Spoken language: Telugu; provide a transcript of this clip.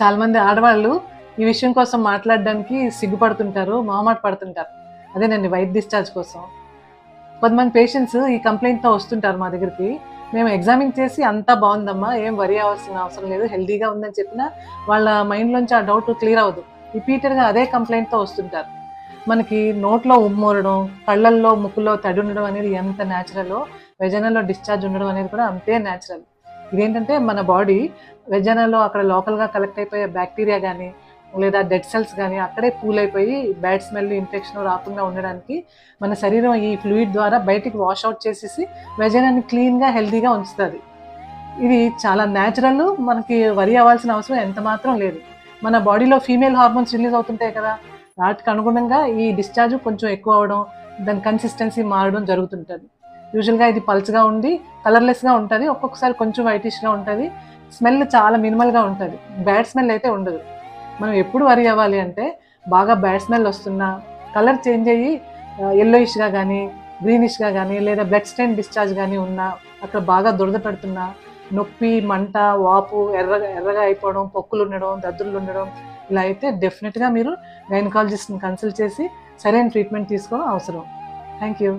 చాలామంది ఆడవాళ్ళు ఈ విషయం కోసం మాట్లాడడానికి సిగ్గుపడుతుంటారు మొహమాట పడుతుంటారు. అదేనండి వైట్ డిశ్చార్జ్ కోసం. కొంతమంది పేషెంట్స్ ఈ కంప్లైంట్తో వస్తుంటారు మా దగ్గరికి. మేము ఎగ్జామిన్ చేసి అంతా బాగుందమ్మా ఏం వరి అవ్వాల్సిన అవసరం లేదు హెల్దీగా ఉందని చెప్పినా వాళ్ళ మైండ్లోంచి ఆ డౌట్ క్లియర్ అవ్వదు. రిపీటెడ్గా అదే కంప్లైంట్తో వస్తుంటారు. మనకి నోట్లో ఉమ్మూరడం కళ్ళల్లో ముక్కులో తడి ఉండడం అనేది ఎంత న్యాచురలో వెజనల్లో డిశ్చార్జ్ ఉండడం అనేది కూడా అంతే న్యాచురల్ ఇదేంటంటే మన బాడీ వెజనలో అక్కడ లోకల్గా కలెక్ట్ అయిపోయే బ్యాక్టీరియా కానీ లేదా డెడ్ సెల్స్ కానీ అక్కడే కూల్ అయిపోయి బ్యాడ్ స్మెల్ ఇన్ఫెక్షన్ రాకుండా ఉండడానికి మన శరీరం ఈ ఫ్లూయిడ్ ద్వారా బయటికి వాష్ అవుట్ చేసేసి వెజనాన్ని క్లీన్గా హెల్తీగా ఉంచుతుంది. ఇది చాలా న్యాచురల్ మనకి వరి అవ్వాల్సిన అవసరం ఎంత మాత్రం లేదు. మన బాడీలో ఫీమేల్ హార్మోన్స్ రిలీజ్ అవుతుంటాయి కదా వాటికి అనుగుణంగా ఈ డిశ్చార్జ్ కొంచెం ఎక్కువ అవడం దాని కన్సిస్టెన్సీ మారడం జరుగుతుంటుంది. యూజువల్గా ఇది పల్చగా ఉండి కలర్లెస్గా ఉంటుంది. ఒక్కొక్కసారి కొంచెం వైటిష్గా ఉంటుంది. స్మెల్ చాలా మినిమల్గా ఉంటుంది. బ్యాడ్ స్మెల్ అయితే ఉండదు. మనం ఎప్పుడు వరి అవ్వాలి అంటే బాగా బ్యాడ్ స్మెల్ వస్తున్నా కలర్ చేంజ్ అయ్యి ఎల్లోయిష్గా కానీ గ్రీనిష్గా కానీ లేదా బ్లడ్ స్టైన్ డిశ్చార్జ్ కానీ ఉన్నా అక్కడ బాగా దురద పెడుతున్నా నొప్పి మంట వాపు ఎర్రగా ఎర్రగా అయిపోవడం పొక్కులు ఉండడం దద్దుర్లు ఉండడం ఇలా అయితే డెఫినెట్గా మీరు గైనకాలజిస్ట్ని కన్సల్ట్ చేసి సరైన ట్రీట్మెంట్ తీసుకోవడం అవసరం. Thank you